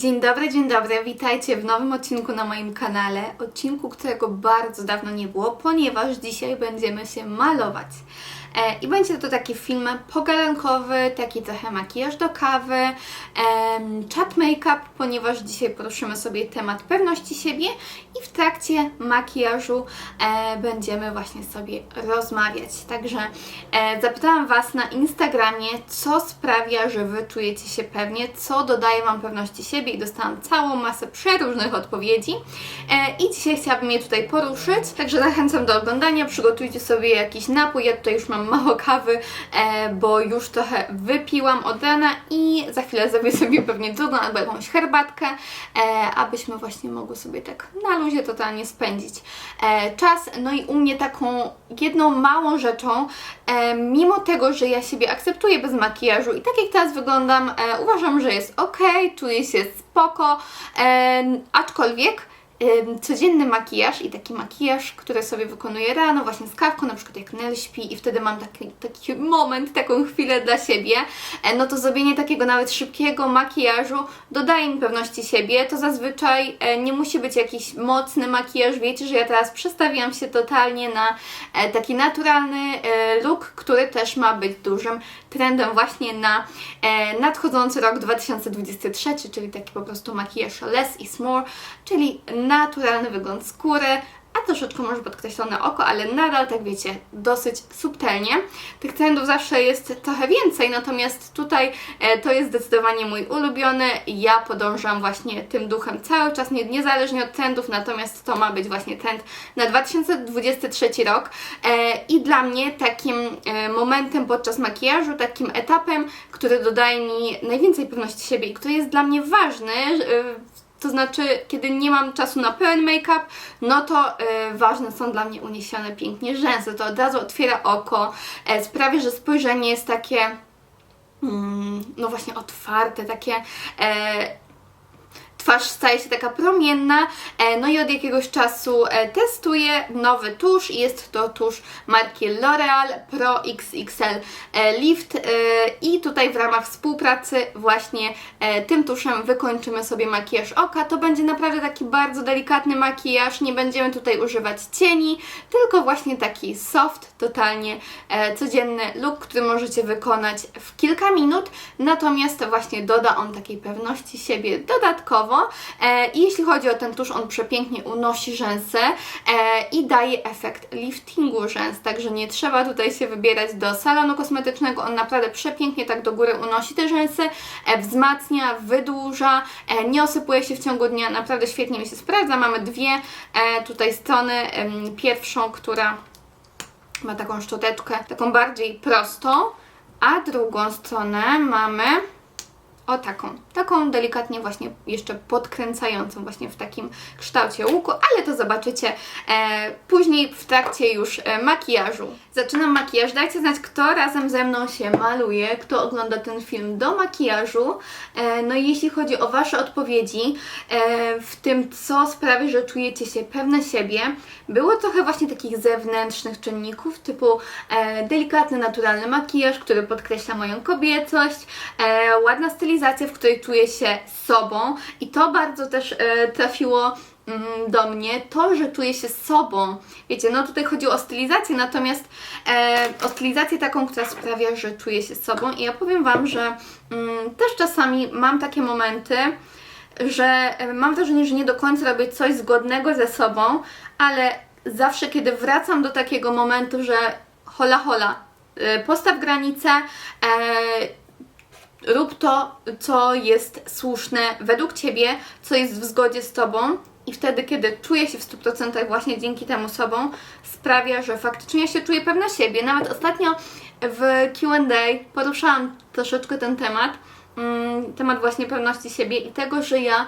Dzień dobry, dzień dobry, witajcie w nowym odcinku na moim kanale. Odcinku, którego bardzo dawno nie było, ponieważ dzisiaj będziemy się malować. E, I będzie to taki film pogadankowy, taki trochę makijaż do kawy, em, chat make-up, ponieważ dzisiaj poruszymy sobie temat pewności siebie i w trakcie makijażu e, będziemy właśnie sobie rozmawiać. Także e, zapytałam Was na Instagramie, co sprawia, że Wy czujecie się pewnie, co dodaje Wam pewności siebie i dostałam całą masę przeróżnych odpowiedzi. E, i dzisiaj chciałabym je tutaj poruszyć, także zachęcam do oglądania, przygotujcie sobie jakiś napój, ja tutaj już mam mało kawy, e, bo już trochę wypiłam od rana i za chwilę zrobię sobie pewnie drugą albo jakąś herbatkę, e, abyśmy właśnie mogły sobie tak luzie totalnie spędzić e, czas. No i u mnie taką jedną małą rzeczą, e, mimo tego, że ja siebie akceptuję bez makijażu i tak jak teraz wyglądam, e, uważam, że jest ok, czuję się spoko, e, aczkolwiek codzienny makijaż i taki makijaż, który sobie wykonuję rano, właśnie z kawką, na przykład jak Nel śpi i wtedy mam taki, taki moment, taką chwilę dla siebie, e, no to zrobienie takiego nawet szybkiego makijażu dodaje mi pewności siebie. To zazwyczaj e, nie musi być jakiś mocny makijaż. Wiecie, że ja teraz przestawiam się totalnie na e, taki naturalny look, który też ma być dużym trendem właśnie na nadchodzący rok 2023, czyli taki po prostu makijaż less is more, czyli naturalny wygląd skóry, a troszeczkę może podkreślone oko, ale nadal, tak wiecie, dosyć subtelnie. Tych trendów zawsze jest trochę więcej, natomiast tutaj e, to jest zdecydowanie mój ulubiony. Ja podążam właśnie tym duchem cały czas, nie, niezależnie od trendów, natomiast to ma być właśnie trend na 2023 rok. E, I dla mnie takim e, momentem podczas makijażu, takim etapem, który dodaje mi najwięcej pewności siebie i który jest dla mnie ważny, to znaczy, kiedy nie mam czasu na pełen make-up, no to e, ważne są dla mnie uniesione pięknie rzęsy. To od razu otwiera oko, e, sprawia, że spojrzenie jest takie, mm, no właśnie otwarte, takie e, twarz staje się taka promienna, e, no i od jakiegoś czasu e, testuję nowy tusz. Jest to tusz marki L'Oreal Pro XXL e, Lift i tutaj w ramach współpracy właśnie tym tuszem wykończymy sobie makijaż oka. To będzie naprawdę taki bardzo delikatny makijaż, nie będziemy tutaj używać cieni, tylko właśnie taki soft, totalnie codzienny look, który możecie wykonać w kilka minut, natomiast właśnie doda on takiej pewności siebie. Dodatkowo e, i jeśli chodzi o ten tusz, on przepięknie unosi rzęsy e, i daje efekt liftingu rzęs, także nie trzeba tutaj się wybierać do salonu kosmetycznego, on naprawdę przepięknie tak do góry unosi te rzęsy, e, wzmacnia, wydłuża, nie osypuje się w ciągu dnia, naprawdę świetnie mi się sprawdza, mamy dwie tutaj strony, pierwszą, która ma taką szczoteczkę, taką bardziej prostą, a drugą stronę mamy o taką, taką delikatnie właśnie jeszcze podkręcającą właśnie w takim kształcie łuku, ale to zobaczycie e, później w trakcie już e, makijażu. Zaczynam makijaż, dajcie znać kto razem ze mną się maluje, kto ogląda ten film do makijażu. E, no i jeśli chodzi o Wasze odpowiedzi e, w tym, co sprawia, że czujecie się pewne siebie, było trochę właśnie takich zewnętrznych czynników, typu e, delikatny, naturalny makijaż, który podkreśla moją kobiecość, e, ładna stylizacja, w której czuję się sobą. I to bardzo też e, trafiło mm, do mnie, to, że czuję się sobą. Wiecie, no tutaj chodzi o stylizację, natomiast e, o stylizację taką, która sprawia, że czuję się sobą. I ja powiem Wam, że mm, też czasami mam takie momenty, że e, mam wrażenie, że nie do końca robię coś zgodnego ze sobą, ale zawsze, kiedy wracam do takiego momentu, że hola hola, e, postaw granicę, rób to, co jest słuszne według Ciebie, co jest w zgodzie z Tobą i wtedy, kiedy czuję się w 100% właśnie dzięki temu sobą, sprawia, że faktycznie się czuję pewna siebie. Nawet ostatnio w Q&A poruszałam troszeczkę ten temat, mm, temat właśnie pewności siebie i tego, że ja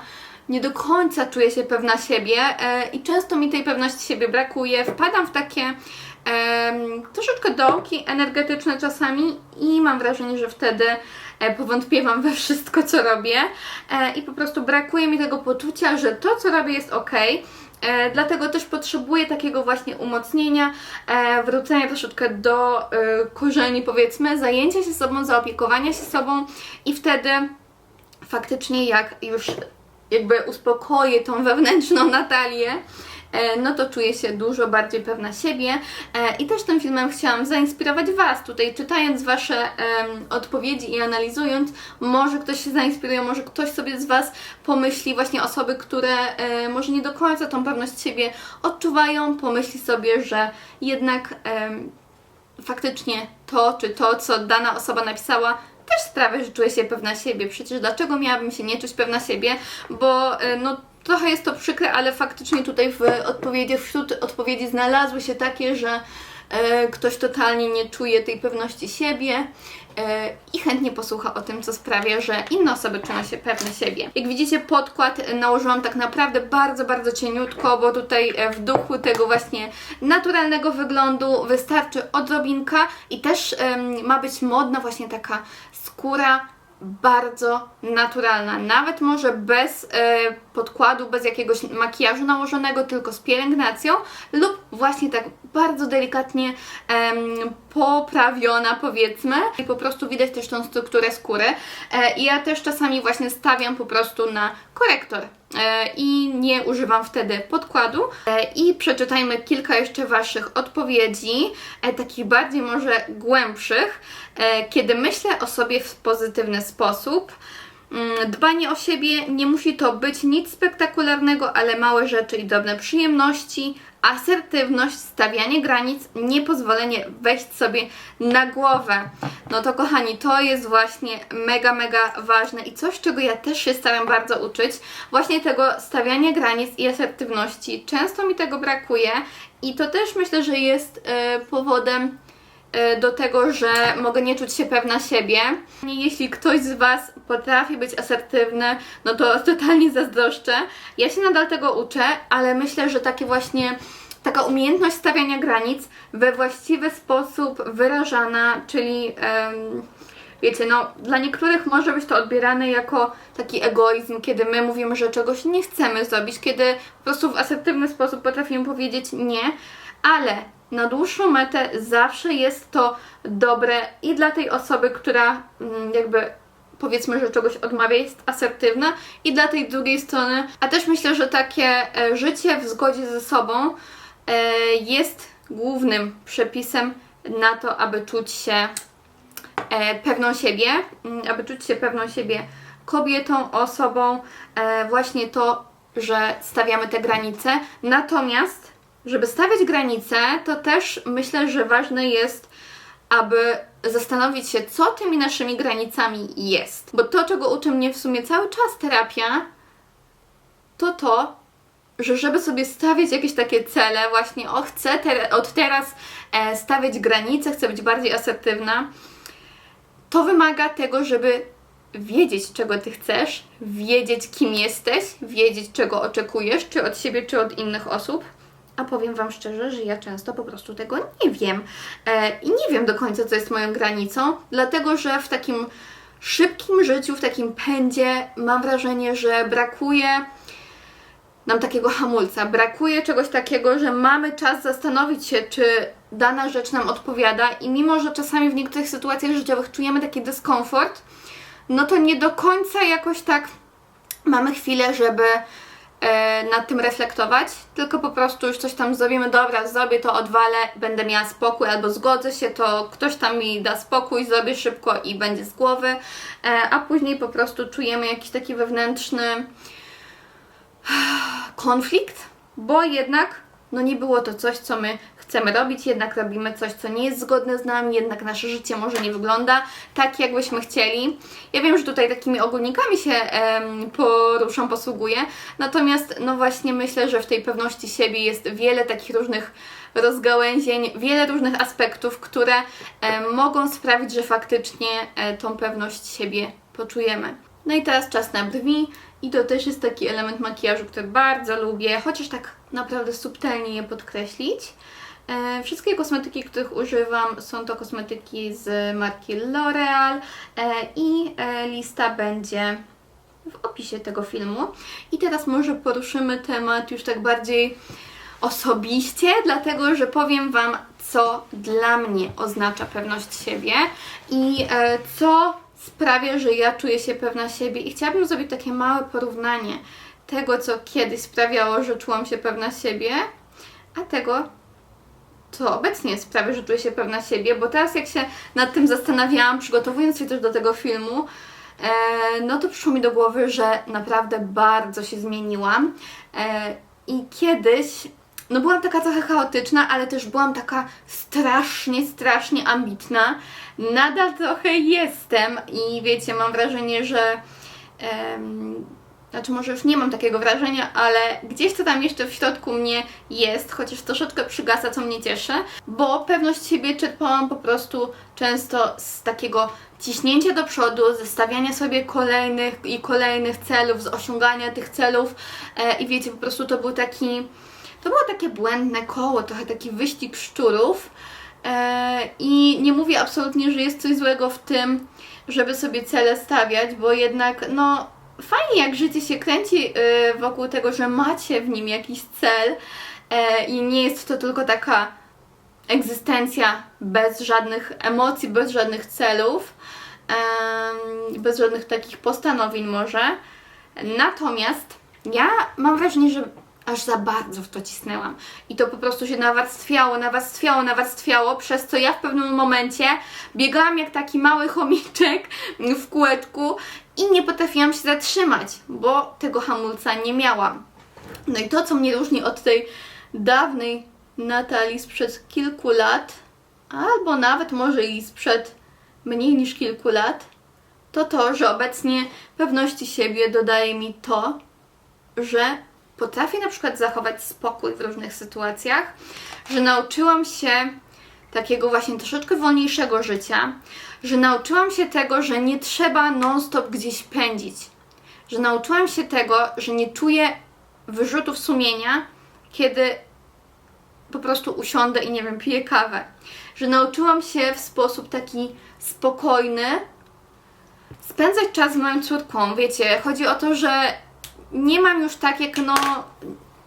nie do końca czuję się pewna siebie e, i często mi tej pewności siebie brakuje. Wpadam w takie troszeczkę dołki energetyczne czasami i mam wrażenie, że wtedy powątpiewam we wszystko, co robię e, i po prostu brakuje mi tego poczucia, że to, co robię jest ok. E, dlatego też potrzebuję takiego właśnie umocnienia, e, wrócenia troszeczkę do e, korzeni, powiedzmy, zajęcia się sobą, zaopiekowania się sobą i wtedy faktycznie jak już jakby uspokoję tą wewnętrzną Natalię, e, no to czuję się dużo bardziej pewna siebie e, i też tym filmem chciałam zainspirować Was tutaj, czytając Wasze odpowiedzi i analizując, może ktoś się zainspiruje, może ktoś sobie z Was pomyśli, właśnie osoby, które e, może nie do końca tą pewność siebie odczuwają, pomyśli sobie, że jednak faktycznie to, czy to, co dana osoba napisała, też sprawia, że czuję się pewna siebie. Przecież dlaczego miałabym się nie czuć pewna siebie? Bo e, no trochę jest to przykre, ale faktycznie tutaj w odpowiedzi, wśród odpowiedzi znalazły się takie, że e, ktoś totalnie nie czuje tej pewności siebie e, i chętnie posłucha o tym, co sprawia, że inne osoby czują się pewne siebie. Jak widzicie, podkład e, nałożyłam tak naprawdę bardzo, bardzo cieniutko, bo tutaj e, w duchu tego właśnie naturalnego wyglądu wystarczy odrobinka i też em, ma być modna właśnie taka skóra bardzo naturalna, nawet może bez e, podkładu, bez jakiegoś makijażu nałożonego, tylko z pielęgnacją lub właśnie tak bardzo delikatnie em, poprawiona powiedzmy. I po prostu widać też tą strukturę skóry. E, i ja też czasami właśnie stawiam po prostu na korektor i nie używam wtedy podkładu. E, i przeczytajmy kilka jeszcze Waszych odpowiedzi, e, takich bardziej może głębszych, e, kiedy myślę o sobie w pozytywny sposób Mm, Dbanie o siebie nie musi to być nic spektakularnego, ale małe rzeczy i drobne przyjemności, asertywność, stawianie granic, niepozwolenie wejść sobie na głowę. No to kochani, to jest właśnie mega, mega ważne i coś, czego ja też się staram bardzo uczyć. Właśnie tego stawiania granic i asertywności. Często mi tego brakuje i to też myślę, że jest e, powodem do tego, że mogę nie czuć się pewna siebie. Jeśli ktoś z Was potrafi być asertywny, no to totalnie zazdroszczę. Ja się nadal tego uczę, ale myślę, że takie właśnie taka umiejętność stawiania granic we właściwy sposób wyrażana, czyli em, wiecie, no dla niektórych może być to odbierane jako taki egoizm, kiedy my mówimy, że czegoś nie chcemy zrobić, kiedy po prostu w asertywny sposób potrafimy powiedzieć nie, ale na dłuższą metę zawsze jest to dobre i dla tej osoby, która mm, jakby powiedzmy, że czegoś odmawia, jest asertywna i dla tej drugiej strony, a też myślę, że takie e, życie w zgodzie ze sobą e, jest głównym przepisem na to, aby czuć się e, pewną siebie, mm, aby czuć się pewną siebie kobietą, osobą, właśnie to, że stawiamy te granice. Natomiast, żeby stawiać granice, to też myślę, że ważne jest, aby zastanowić się, co tymi naszymi granicami jest. Bo to, czego uczy mnie w sumie cały czas terapia, to to, że żeby sobie stawiać jakieś takie cele, właśnie o chcę te, od teraz e, stawiać granice, chcę być bardziej asertywna, to wymaga tego, żeby wiedzieć, czego ty chcesz, wiedzieć, kim jesteś, wiedzieć, czego oczekujesz, czy od siebie, czy od innych osób. A powiem Wam szczerze, że ja często po prostu tego nie wiem. E, I nie wiem do końca, co jest moją granicą, dlatego że w takim szybkim życiu, w takim pędzie mam wrażenie, że brakuje nam takiego hamulca. Brakuje czegoś takiego, że mamy czas zastanowić się, czy dana rzecz nam odpowiada i mimo, że czasami w niektórych sytuacjach życiowych czujemy taki dyskomfort, no to nie do końca jakoś tak mamy chwilę, żeby nad tym reflektować, tylko po prostu już coś tam zrobimy, dobra, zrobię to, odwalę, będę miała spokój, albo zgodzę się, to ktoś tam mi da spokój, zrobię szybko i będzie z głowy, e, a później po prostu czujemy jakiś taki wewnętrzny konflikt, bo jednak no nie było to coś, co my chcemy robić, jednak robimy coś, co nie jest zgodne z nami, jednak nasze życie może nie wygląda tak, jakbyśmy chcieli. Ja wiem, że tutaj takimi ogólnikami się em, poruszam, posługuję, natomiast no właśnie myślę, że w tej pewności siebie jest wiele takich różnych rozgałęzień, wiele różnych aspektów, które em, mogą sprawić, że faktycznie e, tą pewność siebie poczujemy. No i teraz czas na brwi i to też jest taki element makijażu, który bardzo lubię, chociaż tak naprawdę subtelnie je podkreślić. E, wszystkie kosmetyki, których używam są to kosmetyki z marki L'Oreal e, i e, lista będzie w opisie tego filmu. I teraz może poruszymy temat już tak bardziej osobiście, dlatego że powiem Wam, co dla mnie oznacza pewność siebie i co sprawia, że ja czuję się pewna siebie i chciałabym zrobić takie małe porównanie tego, co kiedyś sprawiało, że czułam się pewna siebie, a tego, co obecnie sprawia, że czuję się pewna siebie, bo teraz jak się nad tym zastanawiałam, przygotowując się też do tego filmu, e, no to przyszło mi do głowy, że naprawdę bardzo się zmieniłam e, i kiedyś no byłam taka trochę chaotyczna, ale też byłam taka strasznie, strasznie ambitna. Nadal trochę jestem i wiecie, mam wrażenie, że znaczy może już nie mam takiego wrażenia, ale gdzieś to tam jeszcze w środku mnie jest, chociaż troszeczkę przygasa, co mnie cieszy, bo pewność siebie czerpałam po prostu często z takiego ciśnięcia do przodu, ze stawiania sobie kolejnych i kolejnych celów, z osiągania tych celów. E, i wiecie, po prostu to był taki, to było takie błędne koło, trochę taki wyścig szczurów. E, i nie mówię absolutnie, że jest coś złego w tym, żeby sobie cele stawiać, bo jednak no fajnie jak życie się kręci y, wokół tego, że macie w nim jakiś cel e, i nie jest to tylko taka egzystencja bez żadnych emocji, bez żadnych celów, bez żadnych takich postanowień może. Natomiast ja mam wrażenie, że aż za bardzo w to cisnęłam. I to po prostu się nawarstwiało, nawarstwiało, nawarstwiało, przez co ja w pewnym momencie biegałam jak taki mały chomiczek w kółeczku i nie potrafiłam się zatrzymać, bo tego hamulca nie miałam. No i to, co mnie różni od tej dawnej Natalii sprzed kilku lat, albo nawet może i sprzed mniej niż kilku lat, to to, że obecnie pewności siebie dodaje mi to, że potrafię na przykład zachować spokój w różnych sytuacjach, że nauczyłam się takiego właśnie troszeczkę wolniejszego życia, że nauczyłam się tego, że nie trzeba non-stop gdzieś pędzić, że nauczyłam się tego, że nie czuję wyrzutów sumienia, kiedy po prostu usiądę i nie wiem, piję kawę, że nauczyłam się w sposób taki spokojny spędzać czas z moją córką. Wiecie, chodzi o to, że nie mam już tak jak no.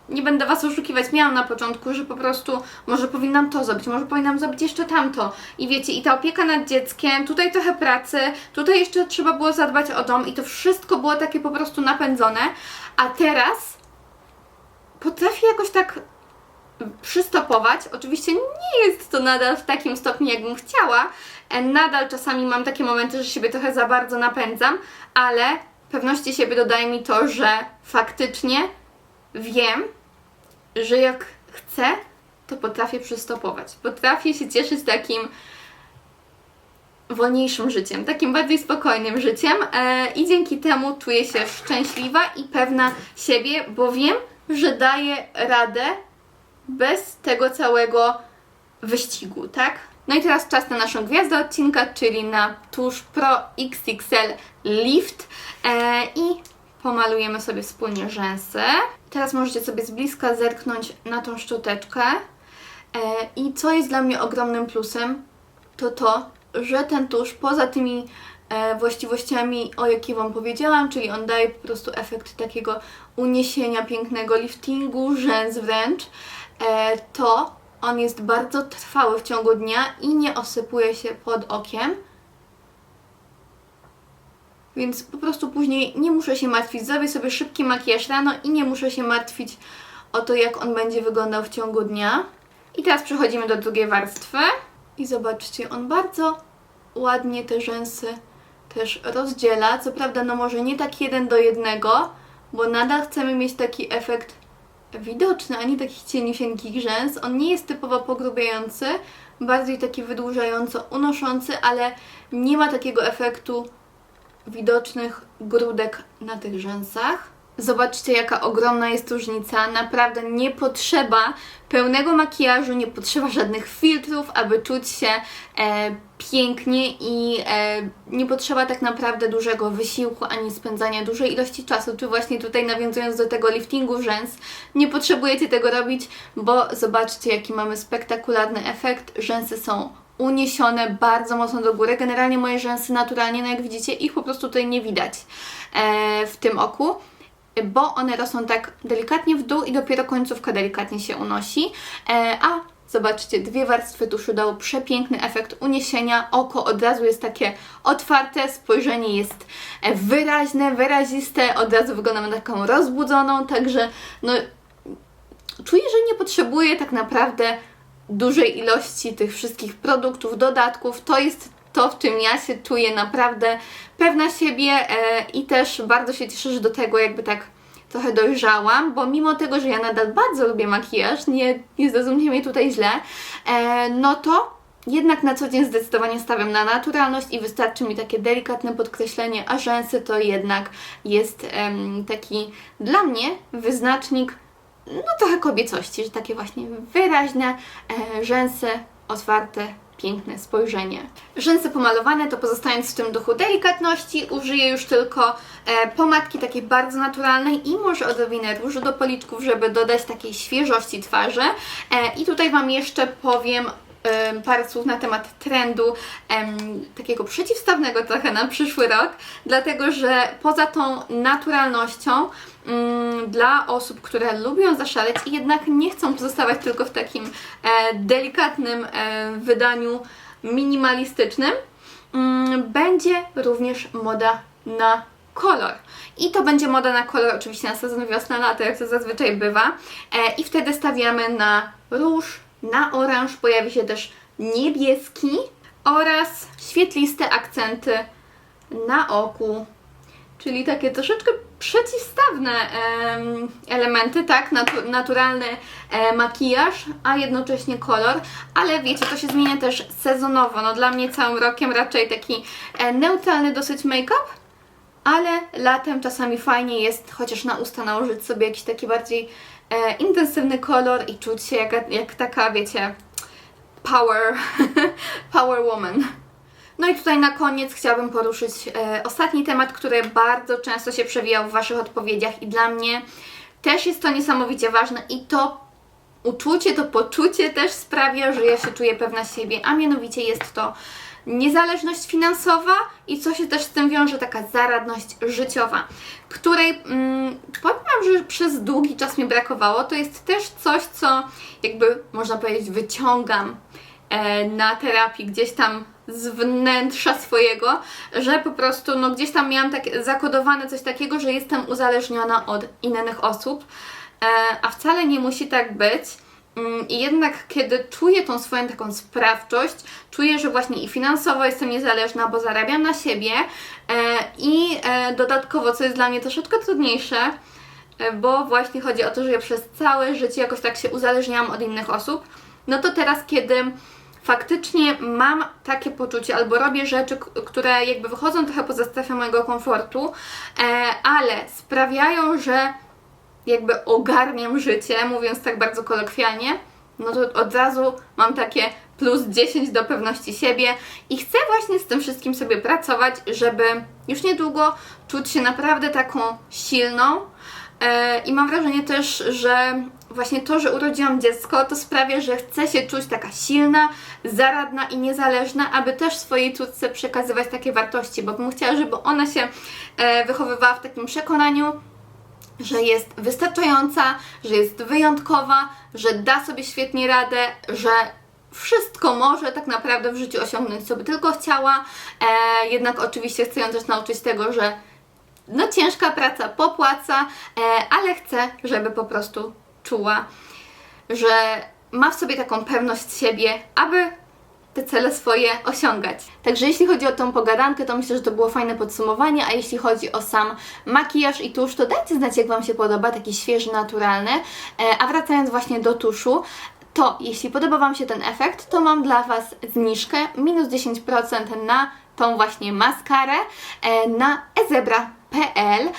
Nie będę Was oszukiwać, miałam na początku, że po prostu może powinnam to zrobić, może powinnam zrobić jeszcze tamto. I wiecie, i ta opieka nad dzieckiem, tutaj trochę pracy, tutaj jeszcze trzeba było zadbać o dom i to wszystko było takie po prostu napędzone. A teraz potrafię jakoś tak przystopować. Oczywiście nie jest to nadal w takim stopniu, jakbym chciała. E, Nadal czasami mam takie momenty, że siebie trochę za bardzo napędzam, ale pewności siebie dodaje mi to, że faktycznie wiem, że jak chcę, to potrafię przystopować. Potrafię się cieszyć takim wolniejszym życiem, takim bardziej spokojnym życiem e, i dzięki temu czuję się szczęśliwa i pewna siebie, bo wiem, że daję radę bez tego całego wyścigu, tak? No i teraz czas na naszą gwiazdę odcinka, czyli na tusz Pro XXL Lift e, i pomalujemy sobie wspólnie rzęsy. Teraz możecie sobie z bliska zerknąć na tą szczoteczkę e, i co jest dla mnie ogromnym plusem, to to, że ten tusz poza tymi e, właściwościami, o jakich Wam powiedziałam, czyli on daje po prostu efekt takiego uniesienia, pięknego liftingu, rzęs wręcz, e, to on jest bardzo trwały w ciągu dnia i nie osypuje się pod okiem. Więc po prostu później nie muszę się martwić. Zrobię sobie szybki makijaż rano i nie muszę się martwić o to, jak on będzie wyglądał w ciągu dnia. I teraz przechodzimy do drugiej warstwy. I zobaczcie, on bardzo ładnie te rzęsy też rozdziela. Co prawda, no może nie tak jeden do jednego, bo nadal chcemy mieć taki efekt widoczny, a nie takich cieniusieńkich rzęs. On nie jest typowo pogrubiający, bardziej taki wydłużająco unoszący, ale nie ma takiego efektu widocznych grudek na tych rzęsach. Zobaczcie, jaka ogromna jest różnica. Naprawdę nie potrzeba pełnego makijażu, nie potrzeba żadnych filtrów, aby czuć się e, pięknie i e, nie potrzeba tak naprawdę dużego wysiłku ani spędzania dużej ilości czasu. Czy właśnie tutaj nawiązując do tego liftingu rzęs, nie potrzebujecie tego robić, bo zobaczcie, jaki mamy spektakularny efekt. Rzęsy są uniesione bardzo mocno do góry. Generalnie moje rzęsy naturalnie, no jak widzicie, ich po prostu tutaj nie widać e, w tym oku bo one rosną tak delikatnie w dół i dopiero końcówka delikatnie się unosi, e, a Zobaczcie, dwie warstwy tuszu dało przepiękny efekt uniesienia. Oko od razu jest takie otwarte, spojrzenie jest e, wyraźne, wyraziste, od razu wygląda na taką rozbudzoną, także no czuję, że nie potrzebuję tak naprawdę dużej ilości tych wszystkich produktów, dodatków. To jest to, w czym ja się czuję naprawdę pewna siebie e, i też bardzo się cieszę, że do tego jakby tak trochę dojrzałam, bo mimo tego, że ja nadal bardzo lubię makijaż, nie, nie zrozumcie mnie tutaj źle, e, no to jednak na co dzień zdecydowanie stawiam na naturalność i wystarczy mi takie delikatne podkreślenie, a rzęsy to jednak jest taki dla mnie wyznacznik no trochę kobiecości, że takie właśnie wyraźne e, rzęsy, otwarte, piękne spojrzenie. Rzęsy pomalowane, to pozostając w tym duchu delikatności, użyję już tylko e, pomadki takiej bardzo naturalnej i może odrobinę różu do policzków, żeby dodać takiej świeżości twarzy. E, I tutaj Wam jeszcze powiem em, parę słów na temat trendu em, takiego przeciwstawnego trochę na przyszły rok, dlatego że poza tą naturalnością mm, dla osób, które lubią zaszaleć i jednak nie chcą pozostawać tylko w takim e, delikatnym e, wydaniu minimalistycznym, mm, będzie również moda na kolor. I to będzie moda na kolor oczywiście na sezon wiosna-lato, jak to zazwyczaj bywa. E, I wtedy stawiamy na róż, na oranż, pojawi się też niebieski oraz świetliste akcenty na oku. Czyli takie troszeczkę przeciwstawne em, elementy, tak? Natu- naturalny e, makijaż, a jednocześnie kolor, ale wiecie, to się zmienia też sezonowo. No dla mnie całym rokiem raczej taki e, neutralny dosyć make-up, ale latem czasami fajnie jest chociaż na usta nałożyć sobie jakiś taki bardziej e, intensywny kolor i czuć się jak, jak taka, wiecie, power, power woman. No i tutaj na koniec chciałabym poruszyć e, ostatni temat, który bardzo często się przewijał w Waszych odpowiedziach i dla mnie też jest to niesamowicie ważne i to uczucie, to poczucie też sprawia, że ja się czuję pewna siebie, a mianowicie jest to niezależność finansowa i co się też z tym wiąże, taka zaradność życiowa, której mm, powiem że przez długi czas mi brakowało. To jest też coś, co jakby można powiedzieć wyciągam e, na terapii gdzieś tam z wnętrza swojego, że po prostu no gdzieś tam miałam tak zakodowane coś takiego, że jestem uzależniona od innych osób, e, a wcale nie musi tak być. Mm, I jednak, kiedy czuję tą swoją taką sprawczość, czuję, że właśnie i finansowo jestem niezależna, bo zarabiam na siebie e, i e, dodatkowo, co jest dla mnie troszeczkę trudniejsze, e, bo właśnie chodzi o to, że ja przez całe życie jakoś tak się uzależniałam od innych osób, no to teraz, kiedy faktycznie mam takie poczucie, albo robię rzeczy, które jakby wychodzą trochę poza strefę mojego komfortu, ale sprawiają, że jakby ogarniam życie, mówiąc tak bardzo kolokwialnie, no to od razu mam takie plus 10 do pewności siebie i chcę właśnie z tym wszystkim sobie pracować, żeby już niedługo czuć się naprawdę taką silną. E, I mam wrażenie też, że właśnie to, że urodziłam dziecko, to sprawia, że chcę się czuć taka silna, zaradna i niezależna, aby też swojej córce przekazywać takie wartości, bo bym chciała, żeby ona się e, wychowywała w takim przekonaniu, że jest wystarczająca, że jest wyjątkowa, że da sobie świetnie radę, że wszystko może tak naprawdę w życiu osiągnąć, co by tylko chciała. E, jednak oczywiście chcę ją też nauczyć tego, że no ciężka praca popłaca, e, ale chcę, żeby po prostu czuła, że ma w sobie taką pewność siebie, aby te cele swoje osiągać. Także jeśli chodzi o tą pogadankę, to myślę, że to było fajne podsumowanie, a jeśli chodzi o sam makijaż i tusz, to dajcie znać, jak Wam się podoba, taki świeży, naturalny. E, a wracając właśnie do tuszu, to jeśli podoba Wam się ten efekt, to mam dla Was zniżkę minus 10% na tą właśnie maskarę e, na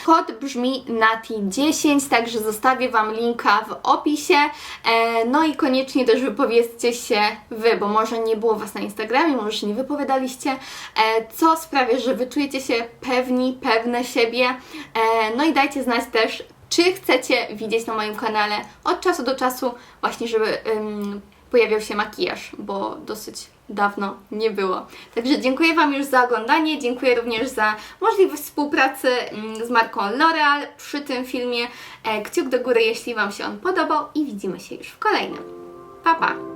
Kod brzmi NATI10, także zostawię Wam linka w opisie. E, No i koniecznie też wypowiedzcie się Wy, bo może nie było Was na Instagramie, może się nie wypowiadaliście, e, co sprawia, że Wy czujecie się pewni, pewne siebie. E, No i dajcie znać też, czy chcecie widzieć na moim kanale od czasu do czasu właśnie, żeby pojawiał się makijaż, bo dosyć dawno nie było. Także dziękuję Wam już za oglądanie, dziękuję również za możliwość współpracy ym, z marką L'Oreal przy tym filmie. E, kciuk do góry, jeśli Wam się on podobał i widzimy się już w kolejnym. Pa, pa!